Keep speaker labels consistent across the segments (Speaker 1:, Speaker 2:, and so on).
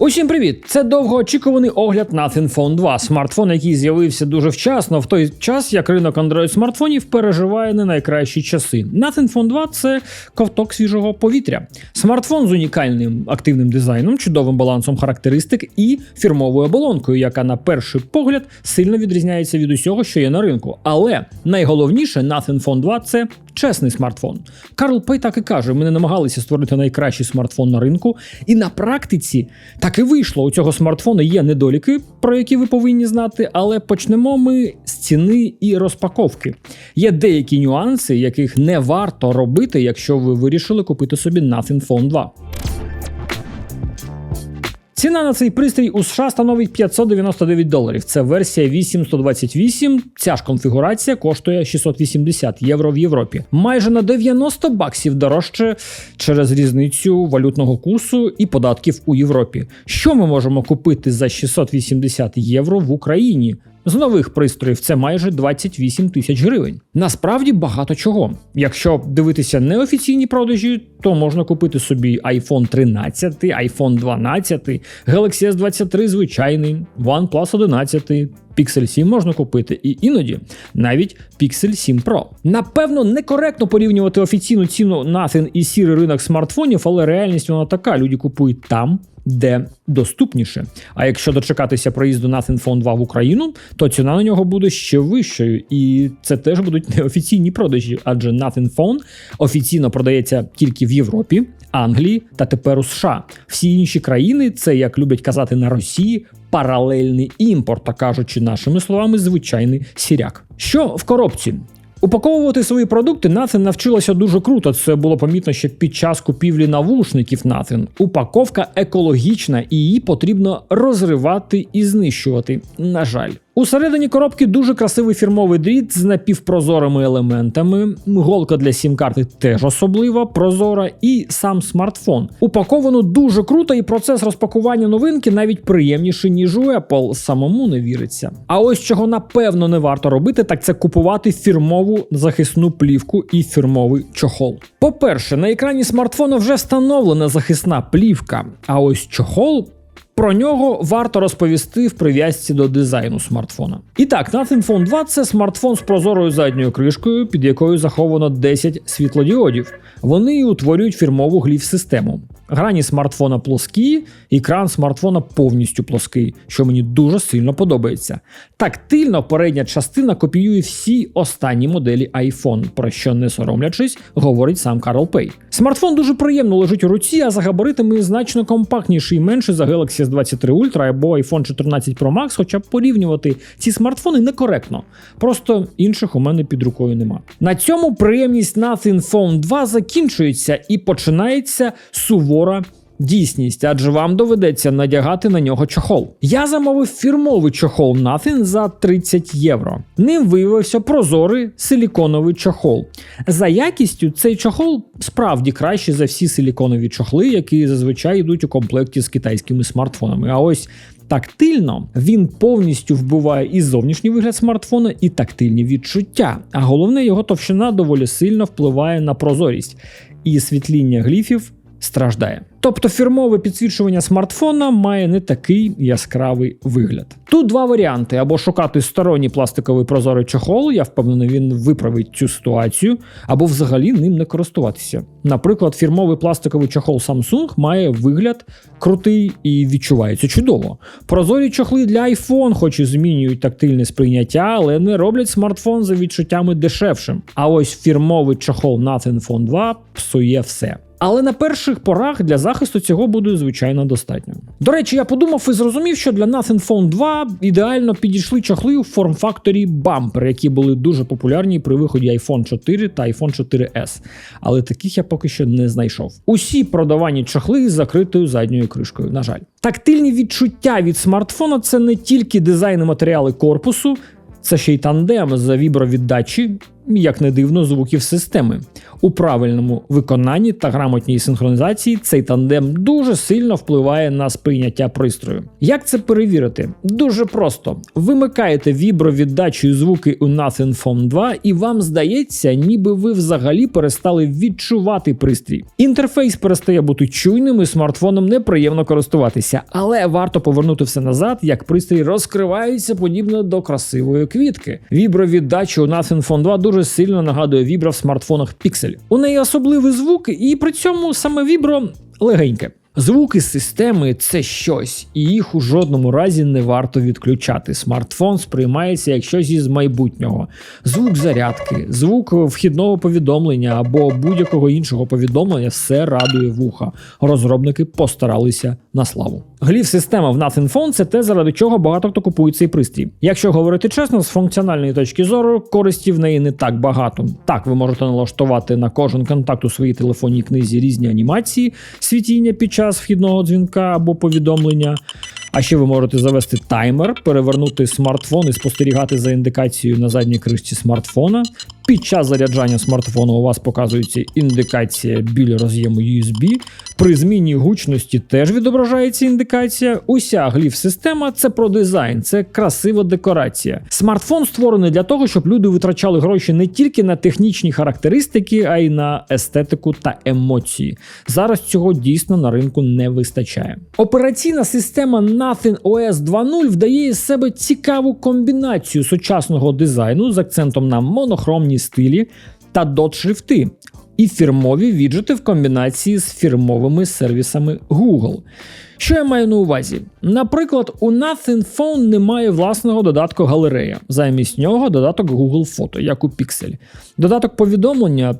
Speaker 1: Усім привіт! Це довгоочікуваний огляд Nothing Phone 2, смартфон, який з'явився дуже вчасно, в той час, як ринок Android смартфонів переживає не найкращі часи. Nothing Phone 2 це ковток свіжого повітря. Смартфон з унікальним активним дизайном, чудовим балансом характеристик і фірмовою оболонкою, яка на перший погляд сильно відрізняється від усього, що є на ринку. Але найголовніше, Nothing Phone 2 це чесний смартфон. Карл Пей так і каже: ми не намагалися створити найкращий смартфон на ринку, і на практиці так і вийшло. У цього смартфона є недоліки, про які ви повинні знати, але почнемо ми з ціни і розпаковки. Є деякі нюанси, яких не варто робити, якщо ви вирішили купити собі Nothing Phone 2. Ціна на цей пристрій у США становить 599 доларів. Це версія 8128. Ця ж конфігурація коштує 680 євро в Європі. Майже на 90 баксів дорожче через різницю валютного курсу і податків у Європі. Що ми можемо купити за 680 євро в Україні? З нових пристроїв це майже 28 тисяч гривень. Насправді багато чого. Якщо дивитися неофіційні продажі, то можна купити собі iPhone 13, iPhone 12, Galaxy S23 звичайний, OnePlus 11, Pixel 7 можна купити, і іноді навіть Pixel 7 Pro. Напевно, некоректно порівнювати офіційну ціну Nothing і сірий ринок смартфонів, але реальність вона така: люди купують там. Де доступніше. А якщо дочекатися проїзду Nothing Phone 2 в Україну, то ціна на нього буде ще вищою, і це теж будуть неофіційні продажі, адже Nothing Phone офіційно продається тільки в Європі, Англії та тепер у США. Всі інші країни, це як люблять казати на Росії, паралельний імпорт, так кажучи нашими словами, звичайний сіряк. Що в коробці? Упаковувати свої продукти Nothing навчилася дуже круто. Це було помітно ще під час купівлі навушників Nothing. Упаковка екологічна і її потрібно розривати і знищувати. На жаль. Усередині коробки дуже красивий фірмовий дріт з напівпрозорими елементами. Голка для сім-карти теж особлива, прозора, і сам смартфон. Упаковано дуже круто, і процес розпакування новинки навіть приємніший, ніж у Apple. Самому не віриться. А ось чого напевно не варто робити, так це купувати фірмову захисну плівку і фірмовий чохол. По-перше, на екрані смартфона вже встановлена захисна плівка, а ось чохол про нього варто розповісти в прив'язці до дизайну смартфона. І так, Nothing Phone 2 це смартфон з прозорою задньою кришкою, під якою заховано 10 світлодіодів. Вони утворюють фірмову гліф-систему. Грані смартфона плоскі, екран смартфона повністю плоский, що мені дуже сильно подобається. Тактильно передня частина копіює всі останні моделі iPhone, про що не соромлячись, говорить сам Карл Пей. Смартфон дуже приємно лежить у руці, а за габаритами значно компактніший і менший за Galaxy S23 Ultra або iPhone 14 Pro Max, хоча порівнювати ці смартфони некоректно. Просто інших у мене під рукою нема. На цьому приємність Nothing Phone 2 закінчується і починається сувора дійсність, адже вам доведеться надягати на нього чохол. Я замовив фірмовий чохол Nothing за 30 євро. Ним виявився прозорий силіконовий чохол. За якістю цей чохол справді кращий за всі силіконові чохли, які зазвичай йдуть у комплекті з китайськими смартфонами. А ось Тактильно він повністю вбиває і зовнішній вигляд смартфона, і тактильні відчуття. А головне, його товщина доволі сильно впливає на прозорість і світління гліфів страждає. Тобто фірмове підсвічування смартфона має не такий яскравий вигляд. Тут два варіанти: або шукати сторонній пластиковий прозорий чохол, я впевнений, він виправить цю ситуацію, або взагалі ним не користуватися. Наприклад, фірмовий пластиковий чохол Samsung має вигляд крутий і відчувається чудово. Прозорі чохли для iPhone, хоч і змінюють тактильне сприйняття, але не роблять смартфон за відчуттями дешевшим. А ось фірмовий чохол Nothing Phone 2 псує все. Але на перших порах для захисту цього буде звичайно достатньо. До речі, я подумав і зрозумів, що для Nothing Phone 2 ідеально підійшли чохли у форм-факторі Bumper, які були дуже популярні при виході iPhone 4 та iPhone 4S. Але таких я поки що не знайшов. Усі продавані чохли з закритою задньою кришкою. На жаль, тактильні відчуття від смартфона це не тільки дизайн і матеріали корпусу, це ще й тандем за вібровіддачі як не дивно, звуків системи. У правильному виконанні та грамотній синхронізації цей тандем дуже сильно впливає на сприйняття пристрою. Як це перевірити? Дуже просто: вимикаєте вібровіддачею звуки у Nothing Phone 2, і вам здається, ніби ви взагалі перестали відчувати пристрій. Інтерфейс перестає бути чуйним і смартфоном неприємно користуватися, але варто повернути все назад, як пристрій розкривається подібно до красивої квітки. Вібровіддача у Nothing Phone 2 дуже сильно нагадує вібро в смартфонах Pixel. У неї особливий звук, і при цьому саме вібро легеньке. Звуки системи це щось, і їх у жодному разі не варто відключати. Смартфон сприймається як щось із майбутнього. Звук зарядки, звук вхідного повідомлення або будь-якого іншого повідомлення все радує вуха. Розробники постаралися на славу. Гліф система в Nothing Phone – це те, заради чого багато хто купує цей пристрій. Якщо говорити чесно, з функціональної точки зору користі в неї не так багато. Так, ви можете налаштувати на кожен контакт у своїй телефонній книзі різні анімації, світіння під час вхідного дзвінка або повідомлення. А ще ви можете завести таймер, перевернути смартфон і спостерігати за індикацією на задній кришці смартфона. Під час заряджання смартфону у вас показується індикація біля роз'єму USB. При зміні гучності теж відображається індикація. Уся гліф-система це про дизайн, це красива декорація. Смартфон створений для того, щоб люди витрачали гроші не тільки на технічні характеристики, а й на естетику та емоції. Зараз цього дійсно на ринку не вистачає. Операційна система Nothing OS 2.0 вдає із себе цікаву комбінацію сучасного дизайну з акцентом на монохромні стилі та дот-шрифти. І фірмові віджити в комбінації з фірмовими сервісами Google. Що я маю на увазі? Наприклад, у Nothing Phone немає власного додатку галерея. Замість нього додаток Google Фото, як у Pixel. Додаток повідомлення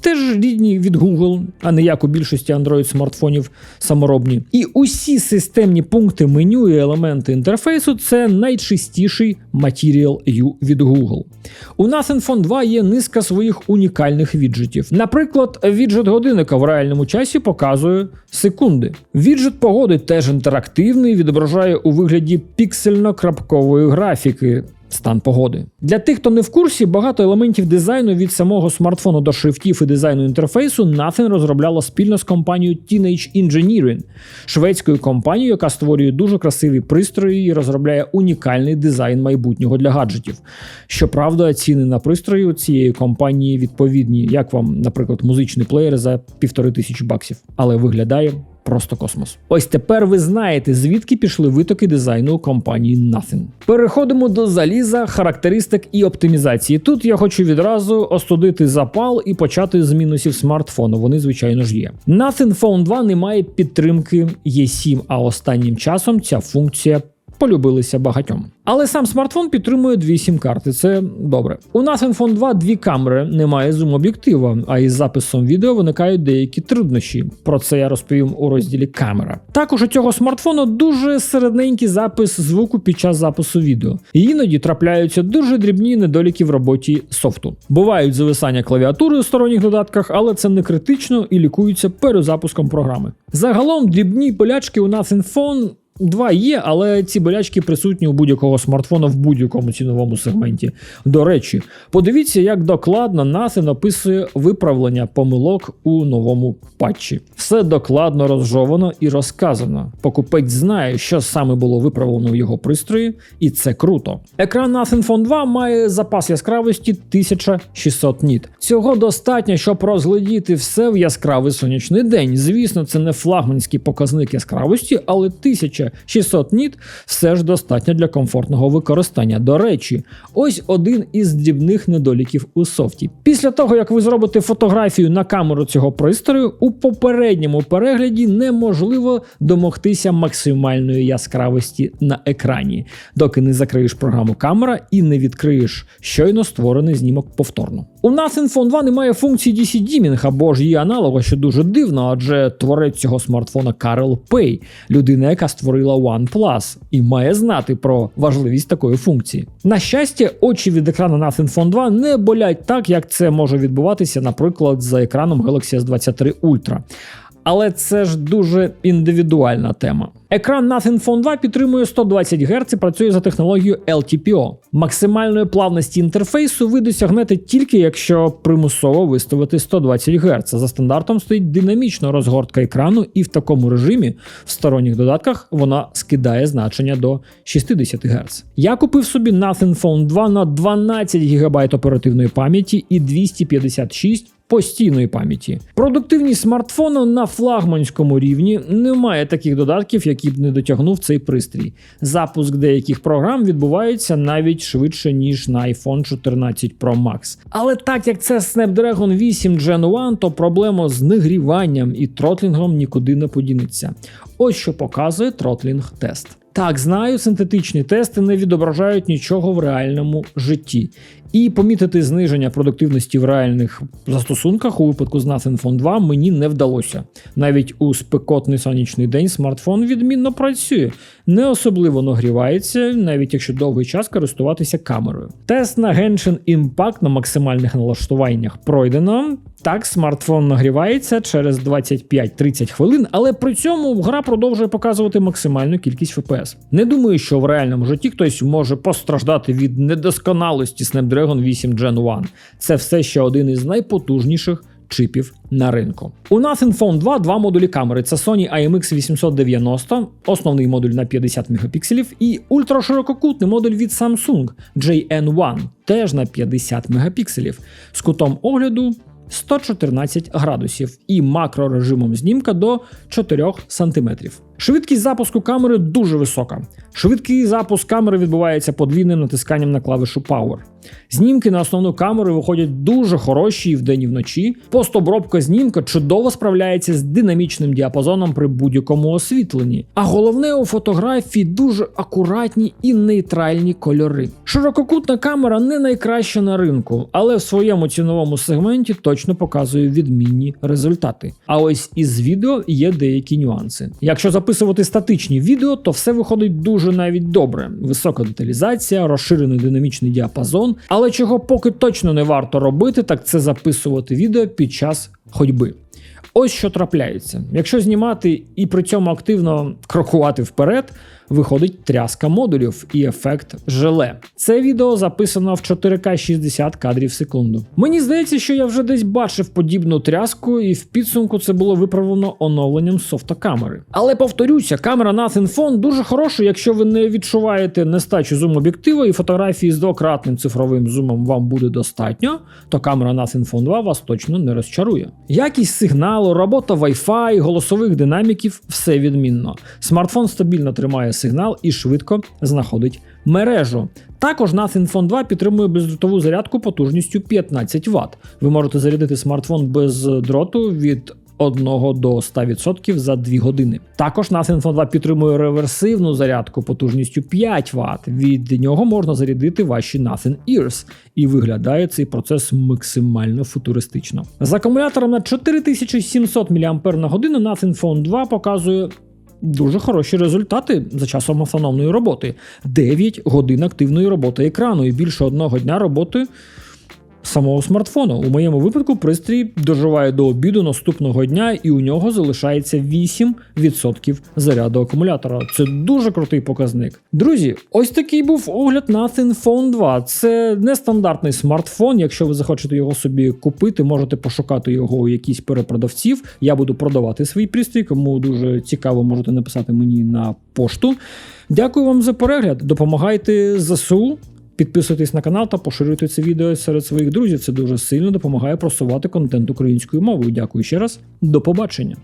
Speaker 1: Теж рідні від Google, а не як у більшості Android смартфонів саморобні. І усі системні пункти меню і елементи інтерфейсу це найчистіший Material U від Google. У Nothing Phone 2 є низка своїх унікальних віджитів. Наприклад, віджит годинника в реальному часі показує секунди. Віджит погоди теж інтерактивний, відображає у вигляді піксельно-крапкової графіки. Стан погоди для тих, хто не в курсі, багато елементів дизайну від самого смартфону до шрифтів і дизайну інтерфейсу Nothing розробляла спільно з компанією Teenage Engineering, шведською компанією, яка створює дуже красиві пристрої і розробляє унікальний дизайн майбутнього для гаджетів. Щоправда, ціни на пристрої у цієї компанії відповідні, як вам, наприклад, музичний плеєр за півтори тисячі баксів, але виглядає просто космос. Ось тепер ви знаєте, звідки пішли витоки дизайну компанії Nothing. Переходимо до заліза, характеристик і оптимізації. Тут я хочу відразу остудити запал і почати з мінусів смартфону. Вони, звичайно ж, є. Nothing Phone 2 не має підтримки E7, а останнім часом ця функція полюбилися багатьом. Але сам смартфон підтримує дві сім-карти, це добре. У нас Phone 2 дві камери, немає зум-об'єктива, а із записом відео виникають деякі труднощі. Про це я розповім у розділі камера. Також у цього смартфону дуже середненький запис звуку під час запису відео. І іноді трапляються дуже дрібні недоліки в роботі софту. Бувають зависання клавіатури у сторонніх додатках, але це не критично і лікуються перед запуском програми. Загалом дрібні болячки у Nothing Phone Два є, але ці болячки присутні у будь-якого смартфона в будь-якому ціновому сегменті. До речі, подивіться, як докладно NASA описує виправлення помилок у новому патчі. Все докладно розжовано і розказано. Покупець знає, що саме було виправлено в його пристрої, і це круто. Екран Nothing Phone 2 має запас яскравості 1600 ніт. Цього достатньо, щоб розглядіти все в яскравий сонячний день. Звісно, це не флагманський показник яскравості, але 1000 600 ніт все ж достатньо для комфортного використання. До речі, ось один із дрібних недоліків у софті. Після того, як ви зробите фотографію на камеру цього пристрою, у попередньому перегляді неможливо домогтися максимальної яскравості на екрані, доки не закриєш програму камера і не відкриєш щойно створений знімок повторно. У нас Phone 2 немає функції DC Dimming або ж її аналога, що дуже дивно, адже творець цього смартфона Карл Пей, людина, яка створила OnePlus, і має знати про важливість такої функції. На щастя, очі від екрану Nothing Phone 2 не болять так, як це може відбуватися, наприклад, за екраном Galaxy S23 Ultra. Але це ж дуже індивідуальна тема. Екран Nothing Phone 2 підтримує 120 Гц і працює за технологією LTPO. Максимальної плавності інтерфейсу ви досягнете тільки якщо примусово виставити 120 Гц. За стандартом стоїть динамічна розгортка екрану, і в такому режимі в сторонніх додатках вона скидає значення до 60 Гц. Я купив собі Nothing Phone 2 на 12 ГБ оперативної пам'яті і 256 постійної пам'яті. Продуктивність смартфону на флагманському рівні немає таких додатків, які б не дотягнув цей пристрій. Запуск деяких програм відбувається навіть швидше, ніж на iPhone 14 Pro Max. Але так як це Snapdragon 8 Gen 1, то проблема з нагріванням і тротлінгом нікуди не подінеться. Ось що показує тротлінг тест. Так, знаю, синтетичні тести не відображають нічого в реальному житті. І помітити зниження продуктивності в реальних застосунках у випадку з Nothing Phone 2 мені не вдалося. Навіть у спекотний сонячний день смартфон відмінно працює, не особливо нагрівається, навіть якщо довгий час користуватися камерою. Тест на Genshin Impact на максимальних налаштуваннях пройдено. Так, смартфон нагрівається через 25-30 хвилин, але при цьому гра продовжує показувати максимальну кількість FPS. Не думаю, що в реальному житті хтось може постраждати від недосконалості Snapdragon 8 Gen 1. Це все ще один із найпотужніших чипів на ринку. У Nothing Phone 2 два модулі камери: це Sony IMX 890, основний модуль на 50 мегапікселів, і ультраширококутний модуль від Samsung JN1, теж на 50 мегапікселів, з кутом огляду 114 градусів і макрорежимом знімка до 4 см. Швидкість запуску камери дуже висока. Швидкий запуск камери відбувається подвійним натисканням на клавішу Power. Знімки на основну камеру виходять дуже хороші і вдень і вночі. Постобробка знімка чудово справляється з динамічним діапазоном при будь-якому освітленні. А головне у фотографії дуже акуратні і нейтральні кольори. Ширококутна камера не найкраща на ринку, але в своєму ціновому сегменті точно показує відмінні результати. А ось із відео є деякі нюанси. Якщо записувати статичні відео, то все виходить дуже навіть добре. Висока деталізація, розширений динамічний діапазон. Але чого поки точно не варто робити, так це записувати відео під час ходьби. Ось що трапляється. Якщо знімати і при цьому активно крокувати вперед, виходить тряска модулів і ефект желе. Це відео записано в 4К 60 кадрів в секунду. Мені здається, що я вже десь бачив подібну тряску, і в підсумку це було виправлено оновленням софтокамери. Але повторюся, камера Nothing Phone дуже хороша, якщо ви не відчуваєте нестачу зум об'єктива і фотографії з двократним цифровим зумом вам буде достатньо, то камера Nothing Phone 2 вас точно не розчарує. Якість сигналу, робота Wi-Fi, голосових динаміків все відмінно. Смартфон стабільно тримає сигнал і швидко знаходить мережу. Також Nothing Phone 2 підтримує бездротову зарядку потужністю 15 Вт. Ви можете зарядити смартфон без дроту від 1 до 100% за 2 години. Також Nothing Phone 2 підтримує реверсивну зарядку потужністю 5 Вт. Від нього можна зарядити ваші Nothing Ears, і виглядає цей процес максимально футуристично. З акумулятором на 4700 мАч Nothing Phone 2 показує Дуже хороші результати за часом автономної роботи. 9 годин активної роботи екрану і більше одного дня роботи самого смартфону. У моєму випадку пристрій доживає до обіду наступного дня, і у нього залишається 8% заряду акумулятора. Це дуже крутий показник. Друзі, ось такий був огляд Nothing Phone 2. Це нестандартний смартфон. Якщо ви захочете його собі купити, можете пошукати його у якійсь перепродавців. Я буду продавати свій пристрій, кому дуже цікаво, можете написати мені на пошту. Дякую вам за перегляд. Допомагайте ЗСУ. Підписуйтесь на канал та поширюйте це відео серед своїх друзів. Це дуже сильно допомагає просувати контент українською мовою. Дякую ще раз. До побачення.